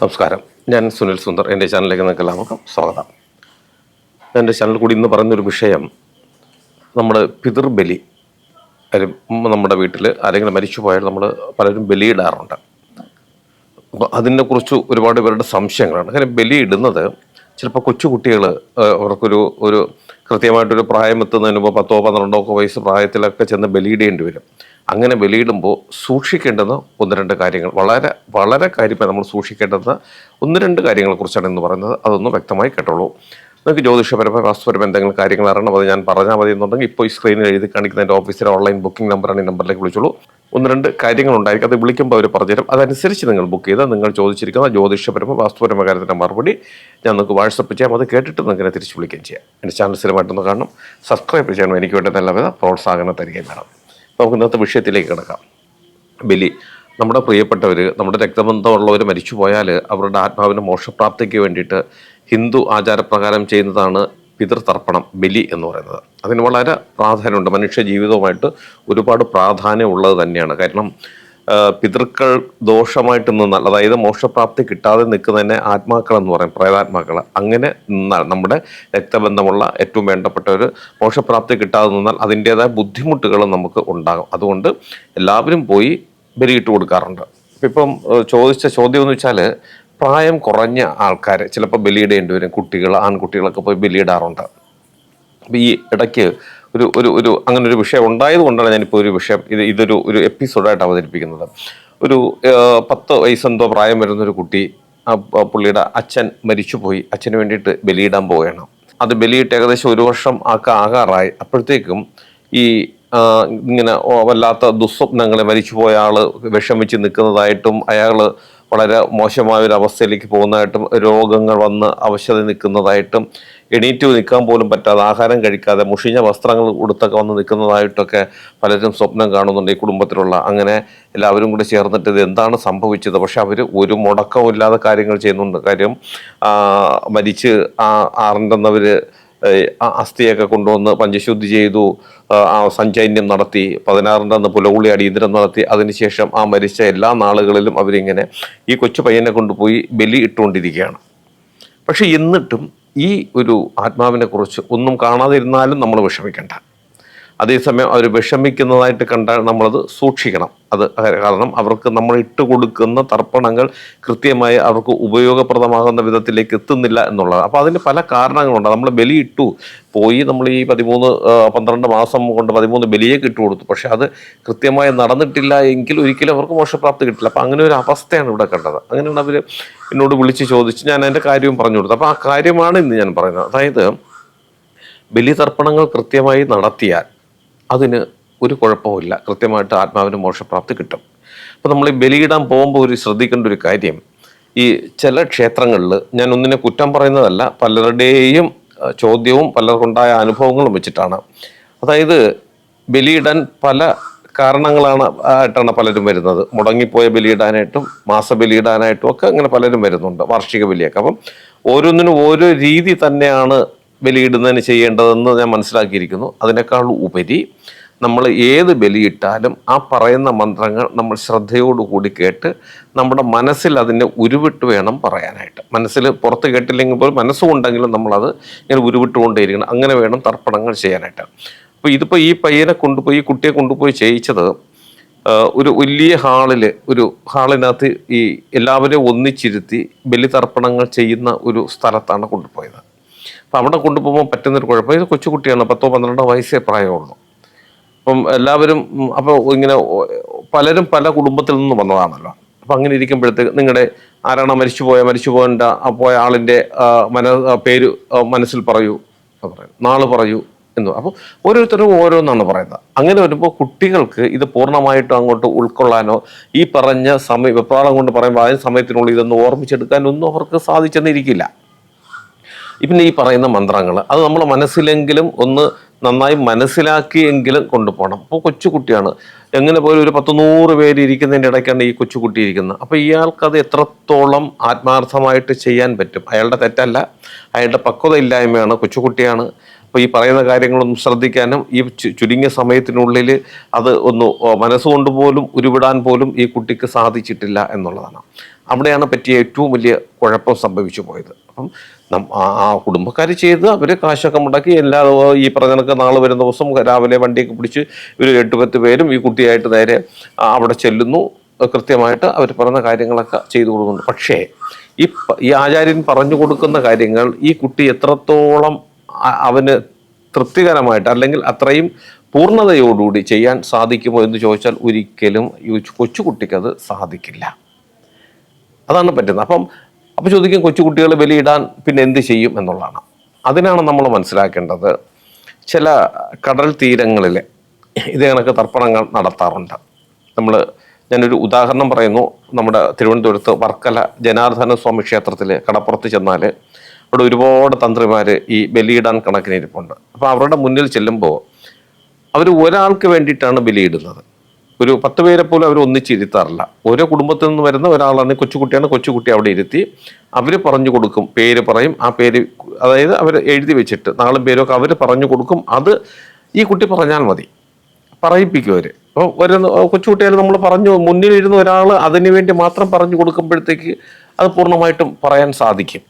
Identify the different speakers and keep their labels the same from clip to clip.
Speaker 1: നമസ്കാരം. ഞാൻ സുനിൽ സുന്ദർ. എന്റെ ചാനലിലേക്ക് നിങ്ങൾക്ക് എല്ലാവർക്കും സ്വാഗതം. എന്റെ ചാനൽ കൂടി ഇന്ന് പറയുന്നൊരു വിഷയം നമ്മുടെ പിതൃബലി. നമ്മുടെ വീട്ടിൽ ആരെങ്കിലും മരിച്ചു പോയാൽ നമ്മൾ പലരും ബലിയിടാറുണ്ട്. അപ്പോൾ അതിനെക്കുറിച്ച് ഒരുപാട് പേരുടെ സംശയങ്ങളാണ്. കാര്യം ബലിയിടുന്നത് ചിലപ്പോൾ കൊച്ചുകുട്ടികൾ അവർക്കൊരു ഒരു കൃത്യമായിട്ടൊരു പ്രായം എത്തുന്നതിന് മുമ്പ് പത്തോ പന്ത്രണ്ടോ ഒക്കെ വയസ്സ് പ്രായത്തിലൊക്കെ ചെന്ന് ബലിയിടേണ്ടി വരും. അങ്ങനെ ബലിയിടുമ്പോൾ സൂക്ഷിക്കേണ്ടുന്ന ഒന്ന് രണ്ട് കാര്യങ്ങൾ. വളരെ വളരെ കാര്യമായി നമ്മൾ സൂക്ഷിക്കേണ്ടുന്ന ഒന്ന് രണ്ട് കാര്യങ്ങളെക്കുറിച്ചാണ് എന്ന് പറയുന്നത്. അതൊന്ന് വ്യക്തമായി കേട്ടോളൂ. നിങ്ങൾക്ക് ജ്യോതിഷപരമായ വാസ്തുപരമായ എന്തെങ്കിലും കാര്യങ്ങൾ അറിയണം. അത് ഞാൻ പറഞ്ഞാൽ മതി എന്നുണ്ടെങ്കിൽ ഇപ്പോൾ ഈ സ്ക്രീനിൽ എഴുതി കാണിക്കുന്ന എന്റെ ഓഫീസിലെ ഓൺലൈൻ ബുക്കിംഗ് നമ്പറാണ് ഈ നമ്പറിലേക്ക് വിളിച്ചോളൂ. ഒന്ന് രണ്ട് കാര്യങ്ങളുണ്ടായിരിക്കും. അത് വിളിക്കുമ്പോൾ അവർ പറഞ്ഞുതരും. അതനുസരിച്ച് നിങ്ങൾ ബുക്ക് ചെയ്താൽ നിങ്ങൾ ചോദിച്ചിരിക്കുന്ന ജ്യോതിഷപരമ വാസ്തുപരമായ കാര്യത്തിന്റെ മറുപടി ഞാൻ നിങ്ങൾക്ക് വാട്സപ്പ് ചെയ്യാം. അത് കേട്ടിട്ട് നിങ്ങൾക്ക് തിരിച്ച് വിളിക്കുകയും ചെയ്യാം. എന്റെ ചാനൽ സ്ഥിരമായിട്ടൊന്ന് കാണണം. സബ്സ്ക്രൈബ് ചെയ്യണം എനിക്ക് വേണ്ടി നല്ലവിധ പ്രോത്സാഹനം തരികയും വേണം. നമുക്ക് ഇന്നത്തെ വിഷയത്തിലേക്ക് കിടക്കാം. ബലി നമ്മുടെ പ്രിയപ്പെട്ടവർ നമ്മുടെ രക്തബന്ധമുള്ളവർ മരിച്ചു പോയാൽ അവരുടെ ആത്മാവിന്റെ മോക്ഷപ്രാപ്തിക്ക് വേണ്ടിയിട്ട് ഹിന്ദു ആചാരപ്രകാരം ചെയ്യുന്നതാണ് പിതൃതർപ്പണം ബലി എന്ന് പറയുന്നത്. അതിന് വളരെ പ്രാധാന്യമുണ്ട്. മനുഷ്യ ജീവിതവുമായിട്ട് ഒരുപാട് പ്രാധാന്യം ഉള്ളത് തന്നെയാണ്. കാരണം പിതൃക്കൾ ദോഷമായിട്ട് നിന്നാൽ അതായത് മോക്ഷപ്രാപ്തി കിട്ടാതെ നിൽക്കുന്നതിനെ ആത്മാക്കൾ എന്ന് പറയും പ്രേതാത്മാക്കൾ. അങ്ങനെ നിന്നാൽ നമ്മുടെ രക്തബന്ധമുള്ള ഏറ്റവും വേണ്ടപ്പെട്ട ഒരു മോക്ഷപ്രാപ്തി കിട്ടാതെ നിന്നാൽ അതിന്റേതായ ബുദ്ധിമുട്ടുകൾ നമുക്ക് ഉണ്ടാകും. അതുകൊണ്ട് എല്ലാവരും പോയി ബലിയിട്ട് കൊടുക്കാറുണ്ട്. ഇപ്പം ചോദിച്ച ചോദ്യം എന്ന് വെച്ചാൽ പ്രായം കുറഞ്ഞ ആൾക്കാർ ചിലപ്പോൾ ബലിയിടേണ്ടി വരും. കുട്ടികൾ ആൺകുട്ടികളൊക്കെ പോയി ബലിയിടാറുണ്ട്. അപ്പോൾ ഈ ഇടയ്ക്ക് ഒരു ഒരു ഒരു അങ്ങനെ ഒരു വിഷയം ഉണ്ടായത് കൊണ്ടാണ് ഞാനിപ്പോൾ ഒരു വിഷയം ഇത് ഇതൊരു ഒരു എപ്പിസോഡായിട്ട് അവതരിപ്പിക്കുന്നത്. ഒരു പത്ത് വയസ്സെന്തോ പ്രായം വരുന്നൊരു കുട്ടി ആ പുള്ളിയുടെ അച്ഛൻ മരിച്ചുപോയി. അച്ഛന് വേണ്ടിയിട്ട് ബലിയിടാൻ പോവുകയാണ്. അത് ബലിയിട്ട് ഏകദേശം ഒരു വർഷം ആക്കാറായി അപ്പോഴത്തേക്കും ഈ ഇങ്ങനെ വല്ലാത്ത ദുസ്വപ്നങ്ങളെ മരിച്ചുപോയ ആൾ വിഷമിച്ച് നിൽക്കുന്നതായിട്ടും അയാൾ വളരെ മോശമായ ഒരു അവസ്ഥയിലേക്ക് പോകുന്നതായിട്ടും രോഗങ്ങൾ വന്ന് അവശത നിൽക്കുന്നതായിട്ടും എണീറ്റ് നിൽക്കാൻ പോലും പറ്റാതെ ആഹാരം കഴിക്കാതെ മുഷിഞ്ഞ വസ്ത്രങ്ങൾ ഉടുത്തൊക്കെ വന്ന് നിൽക്കുന്നതായിട്ടൊക്കെ പലരും സ്വപ്നം കാണുന്നുണ്ട് ഈ കുടുംബത്തിലുള്ള. അങ്ങനെ എല്ലാവരും കൂടെ ചേർന്നിട്ട് ഇത് എന്താണ് സംഭവിച്ചത്? പക്ഷെ അവർ ഒരു മുടക്കമില്ലാതെ കാര്യങ്ങൾ ചെയ്യുന്നുണ്ട്. കാര്യം മരിച്ച് ആ ആറിന്റെന്നവർ അസ്ഥിയൊക്കെ കൊണ്ടുവന്ന് പഞ്ചശുദ്ധി ചെയ്തു സഞ്ചൈന്യം നടത്തി പതിനാറിന്റെ അന്ന് പുലകുളി അടിയന്തരം നടത്തി അതിനുശേഷം ആ മരിച്ച എല്ലാ നാളുകളിലും അവരിങ്ങനെ ഈ കൊച്ചു പയ്യനെ കൊണ്ടുപോയി ബലി ഇട്ടുകൊണ്ടിരിക്കുകയാണ്. പക്ഷെ എന്നിട്ടും ഈ ഒരു ആത്മാവിനെക്കുറിച്ച് ഒന്നും കാണാതിരുന്നാലും നമ്മൾ വിഷമിക്കണ്ട. അതേസമയം അവർ വിഷമിക്കുന്നതായിട്ട് കണ്ടാൽ നമ്മളത് സൂക്ഷിക്കണം. അത് കാരണം അവർക്ക് നമ്മൾ ഇട്ട് കൊടുക്കുന്ന തർപ്പണങ്ങൾ കൃത്യമായി അവർക്ക് ഉപയോഗപ്രദമാകുന്ന വിധത്തിലേക്ക് എത്തുന്നില്ല എന്നുള്ളത്. അപ്പോൾ അതിന് പല കാരണങ്ങളുണ്ട്. നമ്മൾ ബലി ഇട്ടു. പോയി നമ്മൾ ഈ പതിമൂന്ന് പന്ത്രണ്ട് മാസം കൊണ്ട് പതിമൂന്ന് ബലിയൊക്കെ ഇട്ട് കൊടുത്തു. പക്ഷേ അത് കൃത്യമായി നടന്നിട്ടില്ല എങ്കിൽ ഒരിക്കലും അവർക്ക് മോശപ്രാപ്തി കിട്ടില്ല. അപ്പം അങ്ങനെ ഒരു അവസ്ഥയാണ് ഇവിടെ കണ്ടത്. അങ്ങനെയാണ് അവർ എന്നോട് വിളിച്ച് ചോദിച്ച് ഞാൻ അതിന്റെ കാര്യവും പറഞ്ഞു കൊടുത്തു. അപ്പോൾ ആ കാര്യമാണ് ഇന്ന് ഞാൻ പറയുന്നത്. അതായത് ബലി ബലിതർപ്പണങ്ങൾ കൃത്യമായി നടത്തിയാൽ അതിന് ഒരു കുഴപ്പവുമില്ല. കൃത്യമായിട്ട് ആത്മാവിന് മോക്ഷപ്രാപ്തി കിട്ടും. അപ്പോൾ നമ്മൾ ഈ ബലിയിടാൻ പോകുമ്പോൾ ഒരു ശ്രദ്ധിക്കേണ്ട ഒരു കാര്യം ഈ ചില ക്ഷേത്രങ്ങളിൽ ഞാൻ ഒന്നിനെ കുറ്റം പറയുന്നതല്ല പലരുടെയും ചോദ്യവും പലർക്കുണ്ടായ അനുഭവങ്ങളും വെച്ചിട്ടാണ്. അതായത് ബലിയിടാൻ പല കാരണങ്ങളാണ് ആയിട്ടാണ് പലരും വരുന്നത്. മുടങ്ങിപ്പോയ ബലിയിടാനായിട്ടും മാസ ബലിയിടാനായിട്ടും ഒക്കെ അങ്ങനെ പലരും വരുന്നുണ്ട് വാർഷിക ബലിയൊക്കെ. അപ്പം ഓരോന്നിനും ഓരോ രീതി തന്നെയാണ് ബലിയിടുന്നതിന് ചെയ്യേണ്ടതെന്ന് ഞാൻ മനസ്സിലാക്കിയിരിക്കുന്നു. അതിനേക്കാൾ ഉപരി നമ്മൾ ഏത് ബലിയിട്ടാലും ആ പറയുന്ന മന്ത്രങ്ങൾ നമ്മൾ ശ്രദ്ധയോടുകൂടി കേട്ട് നമ്മുടെ മനസ്സിൽ അതിനെ ഉരുവിട്ട് വേണം പറയാനായിട്ട്. മനസ്സിൽ പുറത്ത് കേട്ടില്ലെങ്കിൽ പോലും മനസ്സുണ്ടെങ്കിലും നമ്മളത് ഇങ്ങനെ ഉരുവിട്ടുകൊണ്ടേയിരിക്കണം. അങ്ങനെ വേണം തർപ്പണങ്ങൾ ചെയ്യാനായിട്ട്. അപ്പോൾ ഇതിപ്പോൾ ഈ പയ്യനെ കൊണ്ടുപോയി കുട്ടിയെ കൊണ്ടുപോയി ചെയ്യിച്ചത് ഒരു വലിയ ഹാളിൽ ഒരു ഹാളിനകത്ത് ഈ എല്ലാവരെയും ഒന്നിച്ചിരുത്തി ബലിതർപ്പണങ്ങൾ ചെയ്യുന്ന ഒരു സ്ഥലത്താണ് കൊണ്ടുപോയത്. അപ്പം അവിടെ കൊണ്ടുപോകുമ്പോൾ പറ്റുന്നൊരു കുഴപ്പം. ഇത് കൊച്ചുകുട്ടിയാണ് പത്തോ പന്ത്രണ്ടോ വയസ്സേ പ്രായമുള്ളൂ. അപ്പം എല്ലാവരും അപ്പോൾ ഇങ്ങനെ പലരും പല കുടുംബത്തിൽ നിന്ന് വന്നതാണല്ലോ. അപ്പം അങ്ങനെ ഇരിക്കുമ്പോഴത്തേക്ക് നിങ്ങളുടെ ആരാണ് മരിച്ചു പോയ മരിച്ചു പോകേണ്ട പോയ ആളിന്റെ മന പേര് മനസ്സിൽ പറയൂ എന്ന് പറയും നാൾ പറയൂ എന്ന്. അപ്പോൾ ഓരോരുത്തരും ഓരോന്നാണ് പറയുന്നത്. അങ്ങനെ വരുമ്പോൾ കുട്ടികൾക്ക് ഇത് പൂർണമായിട്ടും അങ്ങോട്ട് ഉൾക്കൊള്ളാനോ ഈ പറഞ്ഞ സമയം വെപ്രാളം കൊണ്ട് പറയുമ്പോൾ ആ സമയത്തിനുള്ളിൽ ഇതൊന്നും ഓർമ്മിച്ചെടുക്കാനൊന്നും അവർക്ക് സാധിച്ചെന്നിരിക്കില്ല. പിന്നെ ഈ പറയുന്ന മന്ത്രങ്ങൾ അത് നമ്മൾ മനസ്സിലെങ്കിലും ഒന്ന് നന്നായി മനസ്സിലാക്കിയെങ്കിലും കൊണ്ടുപോകണം. അപ്പോൾ കൊച്ചുകുട്ടിയാണ്. എങ്ങനെ പോലും ഒരു പത്ത് നൂറ് പേര് ഇരിക്കുന്നതിന്റെ ഇടയ്ക്കാണ് ഈ കൊച്ചുകുട്ടി ഇരിക്കുന്നത്. അപ്പോൾ ഇയാൾക്കത് എത്രത്തോളം ആത്മാർത്ഥമായിട്ട് ചെയ്യാൻ പറ്റും? അയാളുടെ തെറ്റല്ല. അയാളുടെ പക്വത ഇല്ലായ്മയാണ് കൊച്ചുകുട്ടിയാണ്. അപ്പോൾ ഈ പറയുന്ന കാര്യങ്ങളൊന്നും ശ്രദ്ധിക്കാനും ഈ ചുരുങ്ങിയ സമയത്തിനുള്ളിൽ അത് ഒന്ന് മനസ്സുകൊണ്ട് പോലും ഉരുവിടാൻ പോലും ഈ കുട്ടിക്ക് സാധിച്ചിട്ടില്ല എന്നുള്ളതാണ്. അവിടെയാണ് പറ്റിയ ഏറ്റവും വലിയ കുഴപ്പം സംഭവിച്ചു പോയത്. അപ്പം ആ- കുടുംബക്കാർ ചെയ്ത് അവർ കാശൊക്കെ മുടക്കി എല്ലാ ഈ പറഞ്ഞ കണക്ക് നാളെ വരുന്ന ദിവസം രാവിലെ വണ്ടിയൊക്കെ പിടിച്ച് ഒരു എട്ട് പത്ത് പേരും ഈ കുട്ടിയായിട്ട് നേരെ അവിടെ ചെല്ലുന്നു. കൃത്യമായിട്ട് അവർ പറഞ്ഞ കാര്യങ്ങളൊക്കെ ചെയ്തു കൊടുക്കുന്നുണ്ട്. പക്ഷേ ഈ ഈ ആചാര്യൻ പറഞ്ഞു കൊടുക്കുന്ന കാര്യങ്ങൾ ഈ കുട്ടി എത്രത്തോളം അവന് തൃപ്തികരമായിട്ട് അല്ലെങ്കിൽ അത്രയും പൂർണതയോടുകൂടി ചെയ്യാൻ സാധിക്കുമോ എന്ന് ചോദിച്ചാൽ ഒരിക്കലും ഈ കൊച്ചുകുട്ടിക്കത് സാധിക്കില്ല. അതാണ് പറ്റുന്നത്. അപ്പം അപ്പോൾ ചോദിക്കും കൊച്ചുകുട്ടികൾ ബലിയിടാൻ പിന്നെ എന്ത് ചെയ്യും എന്നുള്ളതാണ്. അതിനാണ് നമ്മൾ മനസ്സിലാക്കേണ്ടത് ചില കടൽ തീരങ്ങളിൽ ഇതേ കണക്ക് തർപ്പണങ്ങൾ നടത്താറുണ്ട്. നമ്മൾ ഞാനൊരു ഉദാഹരണം പറയുന്നു. നമ്മുടെ തിരുവനന്തപുരത്ത് വർക്കല ജനാർദ്ദന സ്വാമി ക്ഷേത്രത്തിൽ കടപ്പുറത്ത് ചെന്നാൽ അവിടെ ഒരുപാട് തന്ത്രിമാർ ഈ ബലിയിടാൻ കണക്കിന് ഇരിപ്പുണ്ട് അപ്പോൾ അവരുടെ മുന്നിൽ ചെല്ലുമ്പോൾ അവർ ഒരാൾക്ക് വേണ്ടിയിട്ടാണ് ബലിയിടുന്നത്. ഒരു പത്ത് പേരെ പോലും അവർ ഒന്നിച്ചിരുത്താറില്ല. ഓരോ കുടുംബത്തിൽ നിന്ന് വരുന്ന ഒരാളാണ് കൊച്ചുകുട്ടിയാണ് കൊച്ചുകുട്ടി അവിടെ ഇരുത്തി അവർ പറഞ്ഞു കൊടുക്കും പേര് പറയും ആ പേര് അതായത് അവർ എഴുതി വെച്ചിട്ട് നാളും പേരൊക്കെ അവർ പറഞ്ഞു കൊടുക്കും അത് ഈ കുട്ടി പറഞ്ഞാൽ മതി. പറയിപ്പിക്കും അവർ അപ്പോൾ ഒരു കൊച്ചുകുട്ടിയാൽ നമ്മൾ പറഞ്ഞു മുന്നിലിരുന്ന ഒരാൾ അതിനു വേണ്ടി മാത്രം പറഞ്ഞു കൊടുക്കുമ്പോഴത്തേക്ക് അത് പൂർണമായിട്ടും പറയാൻ സാധിക്കും.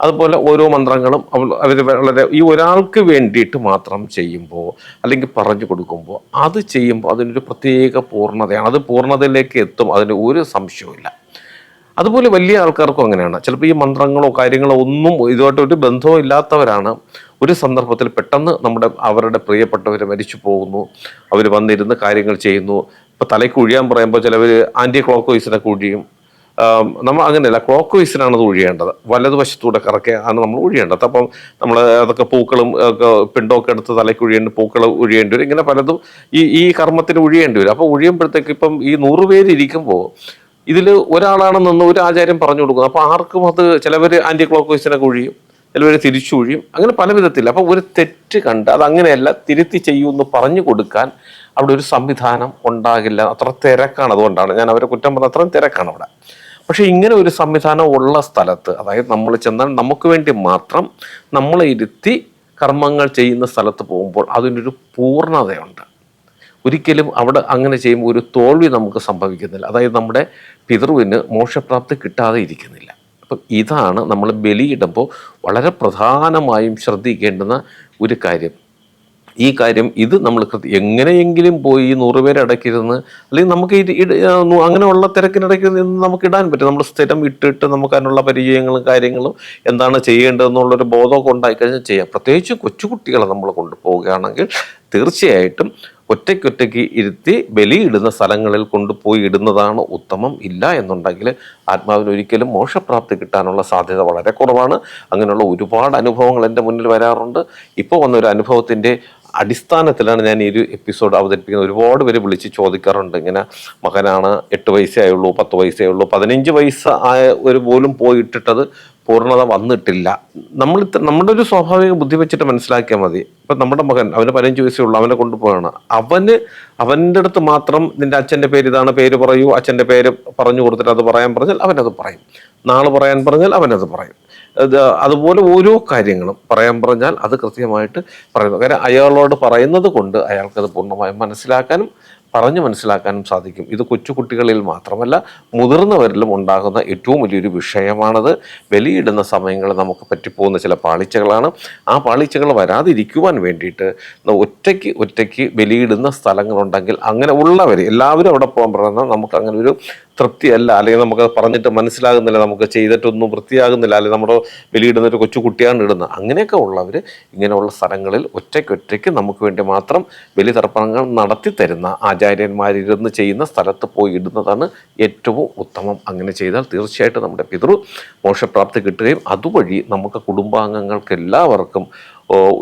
Speaker 1: അതുപോലെ ഓരോ മന്ത്രങ്ങളും അവർ വളരെ ഈ ഒരാൾക്ക് വേണ്ടിയിട്ട് മാത്രം ചെയ്യുമ്പോൾ അല്ലെങ്കിൽ പറഞ്ഞു കൊടുക്കുമ്പോൾ അത് ചെയ്യുമ്പോൾ അതിനൊരു പ്രത്യേക പൂർണതയാണ്. അത് പൂർണതയിലേക്ക് എത്തും അതിന് ഒരു സംശയവുമില്ല. അതുപോലെ വലിയ ആൾക്കാർക്കും അങ്ങനെയാണ്. ചിലപ്പോൾ ഈ മന്ത്രങ്ങളോ കാര്യങ്ങളോ ഒന്നും ഇതുമായിട്ട് ഒരു ബന്ധവും ഇല്ലാത്തവരാണ്. ഒരു സന്ദർഭത്തിൽ പെട്ടെന്ന് നമ്മുടെ അവരുടെ പ്രിയപ്പെട്ടവർ മരിച്ചു പോകുന്നു. അവർ വന്നിരുന്ന് കാര്യങ്ങൾ ചെയ്യുന്നു. ഇപ്പം തലയ്ക്ക് ഒഴിയാൻ പറയുമ്പോൾ ചിലവർ ആന്റി ക്ലോക്ക് വൈസിനൊക്കെ ഒഴിയും ആം, നമ്മൾ അങ്ങനെയല്ല ക്ലോക്ക് വൈസിലാണ് അത് ഒഴിയേണ്ടത്. വലതുവശത്തൂടെ ആണ് നമ്മൾ ഒഴിയേണ്ടത്. അപ്പം നമ്മൾ അതൊക്കെ പൂക്കളും ഒക്കെ പിണ്ടൊക്കെ എടുത്ത് തലയ്ക്ക് ഒഴിയേണ്ടി പൂക്കൾ ഒഴിയേണ്ടി വരും. ഇങ്ങനെ പലതും ഈ ഈ കർമ്മത്തിന് ഒഴിയേണ്ടി വരും. അപ്പോൾ ഒഴിയുമ്പോഴത്തേക്ക് ഇപ്പം ഈ നൂറ് പേര് ഇരിക്കുമ്പോൾ ഇതിൽ ഒരാളാണെന്ന് ഒരു ആചാര്യം പറഞ്ഞു കൊടുക്കും അപ്പോൾ ആർക്കും അത് ചിലവർ ആന്റി ക്ലോക്ക് വൈസിനൊക്കെ ഒഴിയും. ചിലവർ തിരിച്ചു ഒഴിയും അങ്ങനെ പല വിധത്തിൽ അപ്പോൾ ഒരു തെറ്റ് കണ്ട് അത് അങ്ങനെയല്ല തിരുത്തി ചെയ്യൂ എന്ന് പറഞ്ഞു കൊടുക്കാൻ അവിടെ ഒരു സംവിധാനം ഉണ്ടാകില്ല. അത്ര തിരക്കാണ് അതുകൊണ്ടാണ്. ഞാൻ അവരെ കുറ്റം പറഞ്ഞ അത്രയും തിരക്കാണ് അവിടെ. പക്ഷെ ഇങ്ങനെ ഒരു സംവിധാനം ഉള്ള സ്ഥലത്ത് അതായത് നമ്മൾ ചെന്നാൽ നമുക്ക് വേണ്ടി മാത്രം നമ്മളെ ഇരുത്തി കർമ്മങ്ങൾ ചെയ്യുന്ന സ്ഥലത്ത് പോകുമ്പോൾ അതിനൊരു പൂർണതയുണ്ട്. ഒരിക്കലും അവിടെ അങ്ങനെ ചെയ്യുമ്പോൾ ഒരു തോൽവി നമുക്ക് സംഭവിക്കുന്നില്ല. അതായത് നമ്മുടെ പിതൃവിന് മോക്ഷപ്രാപ്തി കിട്ടാതെ ഇരിക്കുന്നില്ല. അപ്പം ഇതാണ് നമ്മൾ ബലിയിടുമ്പോൾ വളരെ പ്രധാനമായും ശ്രദ്ധിക്കേണ്ടുന്ന ഒരു കാര്യം. ഈ കാര്യം ഇത് നമ്മൾ എങ്ങനെയെങ്കിലും പോയി നൂറ് പേരടക്കിരുന്ന് അല്ലെങ്കിൽ നമുക്ക് അങ്ങനെയുള്ള തിരക്കിനിടയ്ക്ക് നിന്ന് നമുക്ക് ഇടാൻ പറ്റും. നമ്മൾ സ്ഥിരം ഇട്ടിട്ട് നമുക്ക് അതിനുള്ള പരിചയങ്ങളും കാര്യങ്ങളും എന്താണ് ചെയ്യേണ്ടതെന്നുള്ളൊരു ബോധമൊക്കെ ഉണ്ടായിക്കഴിഞ്ഞാൽ ചെയ്യാം. പ്രത്യേകിച്ച് കൊച്ചുകുട്ടികളെ നമ്മൾ കൊണ്ടുപോവുകയാണെങ്കിൽ തീർച്ചയായിട്ടും ഒറ്റയ്ക്കൊറ്റയ്ക്ക് ഇരുത്തി ബലിയിടുന്ന സ്ഥലങ്ങളിൽ കൊണ്ടുപോയി ഇടുന്നതാണ് ഉത്തമം. ഇല്ല എന്നുണ്ടെങ്കിൽ ആത്മാവിന് ഒരിക്കലും മോശപ്രാപ്തി കിട്ടാനുള്ള സാധ്യത വളരെ കുറവാണ്. അങ്ങനെയുള്ള ഒരുപാട് അനുഭവങ്ങൾ എന്റെ മുന്നിൽ വരാറുണ്ട്. ഇപ്പോൾ വന്ന ഒരു അനുഭവത്തിന്റെ അടിസ്ഥാനത്തിലാണ് ഞാൻ ഈ ഒരു എപ്പിസോഡ് അവതരിപ്പിക്കുന്നത്. ഒരുപാട് പേര് വിളിച്ച് ചോദിക്കാറുണ്ട്. ഇങ്ങനെ മകനാണ് എട്ട് വയസ്സേ ആയുള്ളൂ പത്ത് വയസ്സേ ഉള്ളൂ പതിനഞ്ച് വയസ്സ് ആയ ഒരു പോലും പോയി ഇട്ടിട്ടത് പൂർണത വന്നിട്ടില്ല. നമ്മൾ നമ്മുടെ ഒരു സ്വാഭാവിക ബുദ്ധി വെച്ചിട്ട് മനസ്സിലാക്കിയാൽ മതി. ഇപ്പം നമ്മുടെ മകൻ അവന് പതിനഞ്ച് വയസ്സേ ഉള്ളൂ അവനെ കൊണ്ടുപോവാണ്. അവന് അവന്റെ അടുത്ത് മാത്രം നിന്റെ അച്ഛന്റെ പേര് ഇതാണ് പേര് പറയൂ അച്ഛന്റെ പേര് പറഞ്ഞു കൊടുത്തിട്ട് അത് പറയാൻ പറഞ്ഞാൽ അവനത് പറയും. നാളെ പറയാൻ പറഞ്ഞാൽ അവനത് പറയും. അതുപോലെ ഓരോ കാര്യങ്ങളും പറയാൻ പറഞ്ഞാൽ അത് കൃത്യമായിട്ട് പറയുന്നു. കാര്യം അയാളോട് പറയുന്നത് കൊണ്ട് അയാൾക്കത് പൂർണമായും മനസ്സിലാക്കാനും പറഞ്ഞു മനസ്സിലാക്കാനും സാധിക്കും. ഇത് കൊച്ചുകുട്ടികളിൽ മാത്രമല്ല മുതിർന്നവരിലും ഉണ്ടാകുന്ന ഏറ്റവും വലിയൊരു വിഷയമാണത്. ബലിയിടുന്ന സമയങ്ങളിൽ നമുക്ക് പറ്റിപ്പോകുന്ന ചില പാളിച്ചകളാണ്. ആ പാളിച്ചകൾ വരാതിരിക്കുവാൻ വേണ്ടിയിട്ട് ഒറ്റയ്ക്ക് ഒറ്റയ്ക്ക് ബലിയിടുന്ന സ്ഥലങ്ങളുണ്ടെങ്കിൽ അങ്ങനെ ഉള്ളവർ എല്ലാവരും അവിടെ പോകാൻ പറഞ്ഞാൽ നമുക്ക് അങ്ങനെ ഒരു തൃപ്തിയല്ല. അല്ലെങ്കിൽ നമുക്ക് പറഞ്ഞിട്ട് മനസ്സിലാകുന്നില്ല. നമുക്ക് ചെയ്തിട്ടൊന്നും വൃത്തിയാകുന്നില്ല. അല്ലെങ്കിൽ നമ്മുടെ വെളിയിടുന്ന ഒരു കൊച്ചു കുട്ടിയാണ് ഇടുന്നത്. അങ്ങനെയൊക്കെ ഉള്ളവർ ഇങ്ങനെയുള്ള സ്ഥലങ്ങളിൽ ഒറ്റയ്ക്കൊറ്റയ്ക്ക് ഒറ്റയ്ക്ക് നമുക്ക് വേണ്ടി മാത്രം ബലിതർപ്പണങ്ങൾ നടത്തി തരുന്ന ആചാര്യന്മാരിരുന്ന് ചെയ്യുന്ന സ്ഥലത്ത് പോയി ഇടുന്നതാണ് ഏറ്റവും ഉത്തമം. അങ്ങനെ ചെയ്താൽ തീർച്ചയായിട്ടും നമ്മുടെ പിതൃ മോക്ഷപ്രാപ്തി കിട്ടുകയും അതുവഴി നമുക്ക് കുടുംബാംഗങ്ങൾക്ക് എല്ലാവർക്കും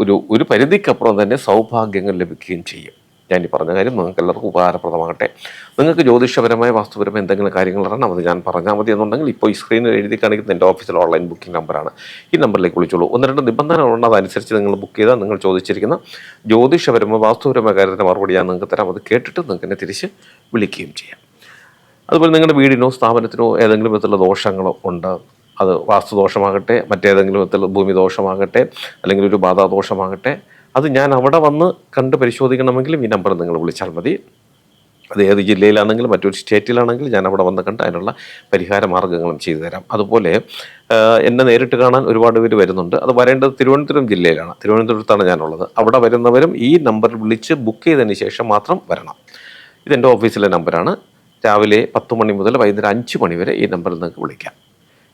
Speaker 1: ഒരു ഒരു പരിധിക്കപ്പുറം തന്നെ സൗഭാഗ്യങ്ങൾ ലഭിക്കുകയും ചെയ്യും. ഞാൻ ഈ പറഞ്ഞ കാര്യം നിങ്ങൾക്ക് എല്ലാവർക്കും ഉപകാരപ്രദമാകട്ടെ. നിങ്ങൾക്ക് ജ്യോതിഷപരമായ വാസ്തുപരമായ എന്തെങ്കിലും കാര്യങ്ങൾ അറിയണം അത് ഞാൻ പറഞ്ഞാൽ മതി എന്നുണ്ടെങ്കിൽ ഇപ്പോൾ ഈ സ്ക്രീനിൽ എഴുതി കാണിക്കുന്ന എന്റെ ഓഫീസിൽ ഓൺലൈൻ ബുക്കിംഗ് നമ്പറാണ് ഈ നമ്പറിലേക്ക് വിളിച്ചോളൂ. ഒന്ന് രണ്ട് നിബന്ധനകളുണ്ട് അതനുസരിച്ച് നിങ്ങൾ ബുക്ക് ചെയ്താൽ നിങ്ങൾ ചോദിച്ചിരിക്കുന്ന ജ്യോതിഷപരമായ വാസ്തുപരമായ കാര്യത്തിന് മറുപടി ഞാൻ നിങ്ങൾക്ക് തരാം. അത് കേട്ടിട്ട് നിങ്ങൾക്ക് എന്നെ തിരിച്ച് വിളിക്കുകയും ചെയ്യാം. അതുപോലെ നിങ്ങളുടെ വീടിനോ സ്ഥാപനത്തിനോ ഏതെങ്കിലും വിധത്തിലുള്ള ദോഷങ്ങളോ ഉണ്ട്. അത് വാസ്തുദോഷമാകട്ടെ മറ്റേതെങ്കിലും വിധത്തിലുള്ള ഭൂമി ദോഷമാകട്ടെ അല്ലെങ്കിൽ ഒരു ബാധാദോഷമാകട്ടെ അത് ഞാൻ അവിടെ വന്ന് കണ്ട് പരിശോധിക്കണമെങ്കിൽ ഈ നമ്പർ നിങ്ങൾ വിളിച്ചാൽ മതി. അത് ഏത് ജില്ലയിലാണെങ്കിലും മറ്റൊരു സ്റ്റേറ്റിലാണെങ്കിലും ഞാൻ അവിടെ വന്ന് കണ്ട് അതിനുള്ള പരിഹാര മാർഗങ്ങളും ചെയ്തു തരാം. അതുപോലെ എന്നെ നേരിട്ട് കാണാൻ ഒരുപാട് പേര് വരുന്നുണ്ട്. അത് വരേണ്ടത് തിരുവനന്തപുരം ജില്ലയിലാണ്. തിരുവനന്തപുരത്താണ് ഞാനുള്ളത്. അവിടെ വരുന്നവരും ഈ നമ്പർ വിളിച്ച് ബുക്ക് ചെയ്തതിന് ശേഷം മാത്രം വരണം. ഇതെന്റെ ഓഫീസിലെ നമ്പറാണ്. രാവിലെ പത്ത് മണി മുതൽ വൈകുന്നേരം അഞ്ച് മണി വരെ ഈ നമ്പറിൽ നിങ്ങൾക്ക് വിളിക്കാം.